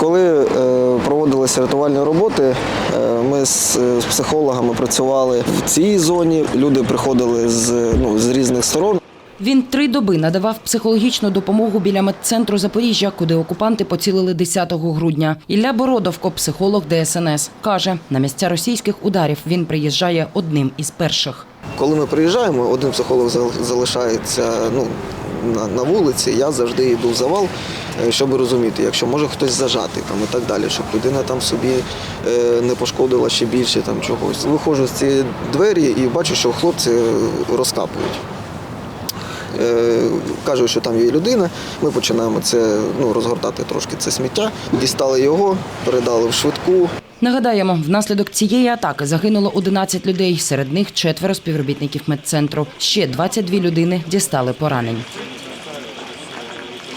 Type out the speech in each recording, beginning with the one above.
Коли е, проводилися рятувальні роботи, е, ми з, з психологами працювали в цій зоні. Люди приходили з, ну, з різних сторон. Він три доби надавав психологічну допомогу біля медцентру Запоріжжя, куди окупанти поцілили 10 грудня. Ілля Бородовко, психолог ДСНС, каже, на місця російських ударів він приїжджає одним із перших. Коли ми приїжджаємо, один психолог зал- залишається ну, на, вулиці, я завжди йду в завал, е, щоб розуміти, якщо може хтось зажати там, і так далі, щоб людина там собі е, не пошкодила ще більше там, чогось. Виходжу з цієї двері і бачу, що хлопці розкапують. Е, Кажуть, що там є людина. Ми починаємо це ну, розгортати трошки це сміття. Дістали його, передали в швидку. Нагадаємо, внаслідок цієї атаки загинуло 11 людей. Серед них четверо співробітників медцентру. Ще 22 людини дістали поранень.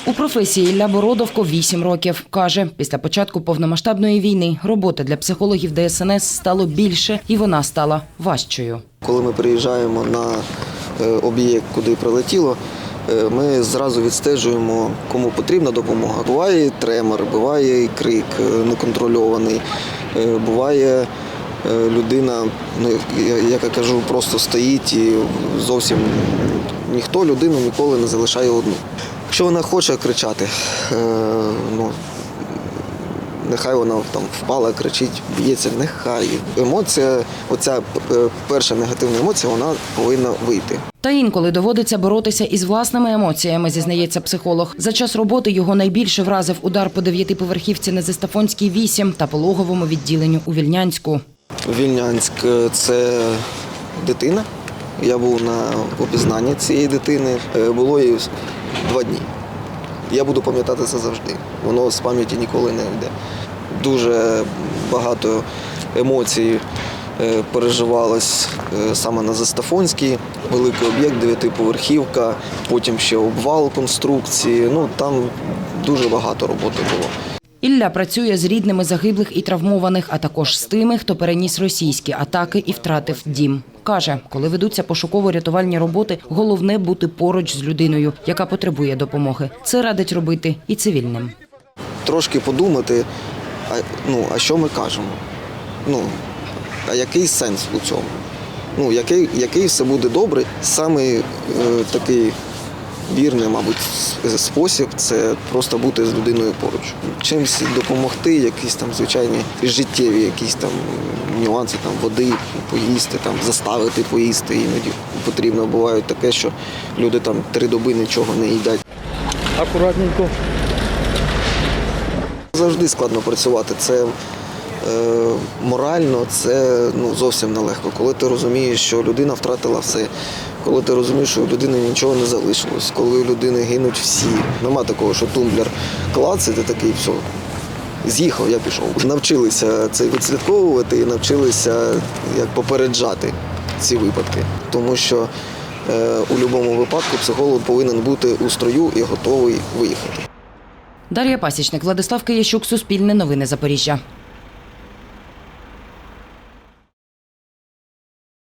У професії Ілля Бородовко 8 років. Каже, після початку повномасштабної війни роботи для психологів ДСНС стало більше і вона стала важчою. Коли ми приїжджаємо на е, об'єкт, куди прилетіло, е, ми зразу відстежуємо, кому потрібна допомога. Буває тремор, буває крик е, неконтрольований, буває людина, ну, як я кажу, просто стоїть і зовсім ніхто людину ніколи не залишає одну. Якщо вона хоче кричати, е, ну, Нехай вона там впала, кричить, б'ється, нехай. Емоція, оця е, перша негативна емоція, вона повинна вийти. Та інколи доводиться боротися із власними емоціями, зізнається психолог. За час роботи його найбільше вразив удар по дев'ятиповерхівці на Зестафонській 8 та пологовому відділенню у Вільнянську. Вільнянськ е, це дитина. Я був на опізнанні цієї дитини. Е, Було їй два дні. Я буду пам'ятати це завжди. Воно з пам'яті ніколи не йде. Дуже багато емоцій е, переживалось е, саме на Застафонській. Великий об'єкт, дев'ятиповерхівка, потім ще обвал конструкції. Ну там дуже багато роботи було. Ілля працює з рідними загиблих і травмованих, а також з тими, хто переніс російські атаки і втратив дім. Каже, коли ведуться пошуково-рятувальні роботи, головне бути поруч з людиною, яка потребує допомоги. Це радить робити і цивільним. трошки подумати, а, ну, а що ми кажемо? Ну, а який сенс у цьому? Ну, який, який все буде добре? Саме е, такий вірний, мабуть, спосіб це просто бути з людиною поруч. Чимось допомогти, якісь там звичайні життєві якісь там нюанси, там води, поїсти, там заставити поїсти. Іноді потрібно буває таке, що люди там три доби нічого не їдять. акуратненько. Завжди складно працювати. Це морально, це ну, зовсім нелегко. Коли ти розумієш, що людина втратила все, коли ти розумієш, що у людини нічого не залишилось, коли у людини гинуть всі. Нема такого, що тумблер клацає, ти такий все. З'їхав, я пішов. Навчилися це відслідковувати і навчилися як попереджати ці випадки. Тому що е, у будь-якому випадку психолог повинен бути у строю і готовий виїхати. Дар'я Пасічник, Владислав Киящук, Суспільне новини Запоріжжя.